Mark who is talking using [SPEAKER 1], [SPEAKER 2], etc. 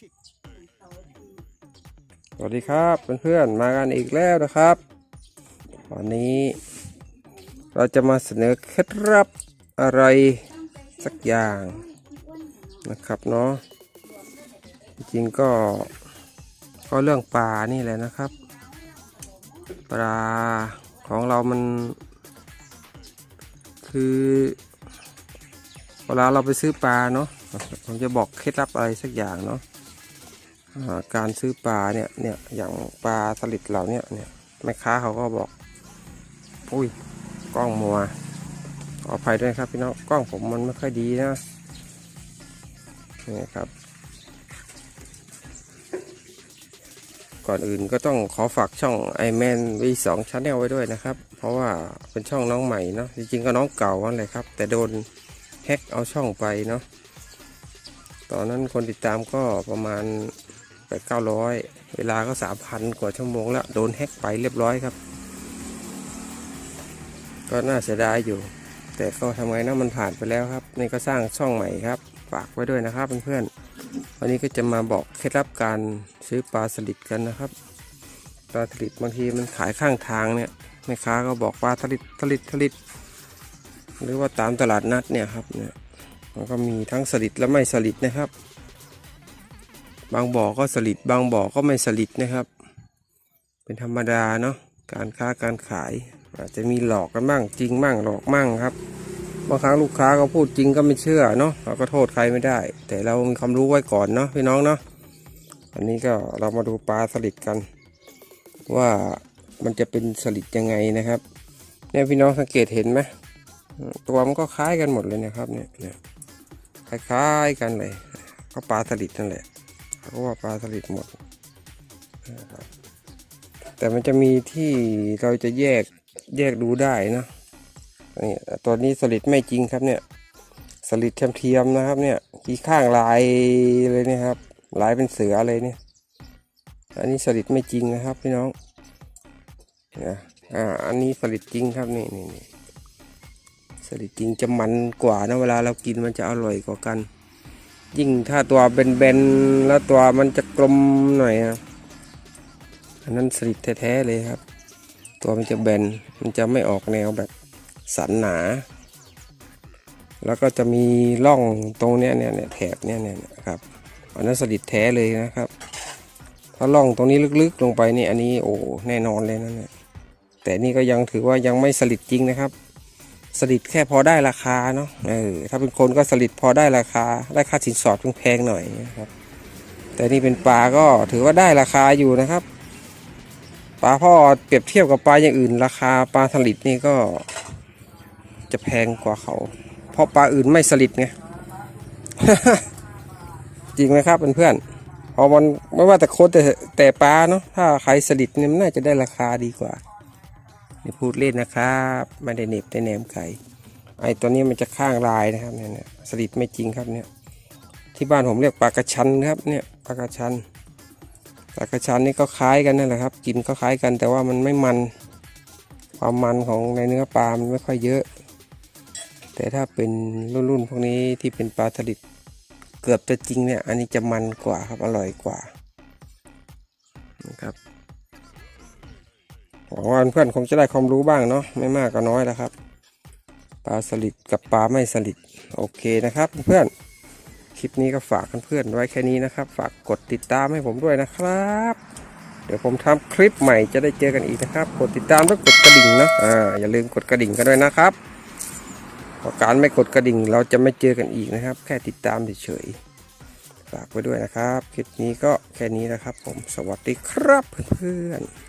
[SPEAKER 1] สวัสดีครับเพื่อนๆมากันอีกแล้วนะครับ วันนี้ เราจะมาเสนอเคล็ดลับอะไรสักอย่างนะครับเนาะจริงก็ก็เรื่องปลานี่แหละนะครับ ปลาของเรามัน คือเวลาเราไปซื้อปลาเนาะผมจะบอกเคล็ดลับอะไรสักอย่างเนาะ การซื้อปลาเนี่ยเนี่ยอย่างปลาสลิดเรานี่ยเนี่ยแม่ค้าเขาก็บอกอุ้ยกล้องมัวขออภัยด้วยครับพี่น้องกล้องผมมันไม่ค่อยดีนะนี่ครับ ก่อนอื่นก็ต้องขอฝากช่อง i m a n v 2 Channel ไว้ด้วยนะครับ เพราะว่าเป็นช่องน้องใหม่เนาะจริงๆก็น้องเก่านั่นแหละครับ แต่โดนแฮ็กเอาช่องไปเนาะตอนนั้นคนติดตามก็ประมาณ ไปเก้าร้อยเวลาก็สามพันกว่าชั่วโมงแล้ว โดนแฮ็กไปเรียบร้อยครับ ก็น่าเสียดายอยู่ แต่ก็ทำไงนะมันผ่านไปแล้วครับ นี่ก็สร้างช่องใหม่ครับ ฝากไว้ด้วยนะครับเพื่อนๆวันนี้ก็จะมาบอกเคล็ดลับการซื้อปลาสลิดกันนะครับปลาสลิดบางทีมันขายข้างทางเนี่ยแม่ค้าก็บอกปลาสลิดสลิดสลิดหรือว่าตามตลาดนัดเนี่ยครับเนี่ยมันก็มีทั้งสลิดและไม่สลิดนะครับ บางบ่อก็สลิดบางบ่อก็ไม่สลิดนะครับ เป็นธรรมดาเนาะการค้าการขาย อาจจะมีหลอกกันบ้างจริงบ้างหลอกบ้างครับบางครั้งลูกค้าก็พูดจริงก็ไม่เชื่อเนาะเราก็โทษใครไม่ได้ แต่เรามีความรู้ไว้ก่อนเนาะพี่น้องเนาะอันนี้ก็เรามาดูปลาสลิดกัน ว่ามันจะเป็นสลิดยังไงนะครับเนี่ยพี่น้องสังเกตเห็นไหมตัวมันก็คล้ายกันหมดเลยนะครับเนี่ยเนี่ยคล้ายๆกันเลยก็ปลาสลิดนั่นแหละ เพราะว่าปลาสลิดหมดนะครับแต่มันจะมีที่เราจะแยกแยกดูได้นะนี่ตัวนี้สลิดไม่จริงครับเนี่ยสลิดเทียมๆนะครับ เนี่ยที่ข้างลายเลยนะครับลายเป็นเสือเลยเนี่ย อันนี้สลิดไม่จริงนะครับพี่น้องนะอ่าอันนี้สลิดจริงครับนี่นี่นี่สลิดจริงจะมันกว่านะเวลาเรากินมันจะอร่อยกว่ากัน ยิ่งถ้าตัวเบนๆแล้วตัวมันจะกลมหน่อยนะอันนั้นสลิดแท้ๆเลยครับ ตัวมันจะแบนมันจะไม่ออกแนวแบบสันหนา แล้วก็จะมีร่องตรงเนี้ยเนี่ยแถบเนี้ยเนี่ยนะครับอันนั้นสลิดแท้เลยนะครับ ถ้าร่องตรงนี้ลึกๆลงไปนี่อันนี้โอ้แน่นอนเลยนะเนี่ยแต่นี่ก็ยังถือว่ายังไม่สลิดจริงนะครับ สลิดแค่พอได้ราคาเนาะเออถ้าเป็นคนก็สลิดพอได้ราคา ได้ค่าสินสอดแพงหน่อยนะครับ แต่นี่เป็นปลาก็ถือว่าได้ราคาอยู่นะครับปลาพ่อเปรียบเทียบกับปลาอย่างอื่น ราคาปลาสลิดนี่ก็ จะแพงกว่าเขา เพราะปลาอื่นไม่สลิดไงจริงไหมครับเพื่อนๆพอมันไม่ว่าแต่โคตรแต่แต่ปลาเนาะถ้าใครสลิดเนี่ยมันน่าจะได้ราคาดีกว่า นี่พูดเล่นนะครับไม่ได้เน็บได้แหนมไก่ไอ้ตัวนี้มันจะข้างลายนะครับเนี่ยเนี่ยสลิดไม่จริงครับเนี่ย ที่บ้านผมเรียกปลากระชันครับเนี่ยปลากระชันปลากระชันนี่ก็คล้ายกันนั่นแหละครับ กินก็คล้ายกันแต่ว่ามันไม่มัน ความมันของในเนื้อปลามันไม่ค่อยเยอะ แต่ถ้าเป็นรุ่นๆพวกนี้ที่เป็นปลาสลิดเกือบจะจริงเนี่ย อันนี้จะมันกว่าครับอร่อยกว่านะครับ หวังว่าเพื่อนคงจะได้ความรู้บ้างเนาะไม่มากก็น้อยแล้วครับปลาสลิดกับปลาไม่สลิดโอเคนะครับเพื่อนคลิปนี้ก็ฝากเพื่อนๆไว้แค่นี้นะครับ ฝากกดติดตามให้ผมด้วยนะครับ เดี๋ยวผมทำคลิปใหม่จะได้เจอกันอีกนะครับ กดติดตามแล้วกดกระดิ่งนะอ่าอย่าลืมกดกระดิ่งกันด้วยนะครับเพราะการไม่กดกระดิ่งเราจะไม่เจอกันอีกนะครับ แค่ติดตามเฉยๆฝากไว้ด้วยนะครับ คลิปนี้ก็แค่นี้นะครับ ผมสวัสดีครับเพื่อนๆ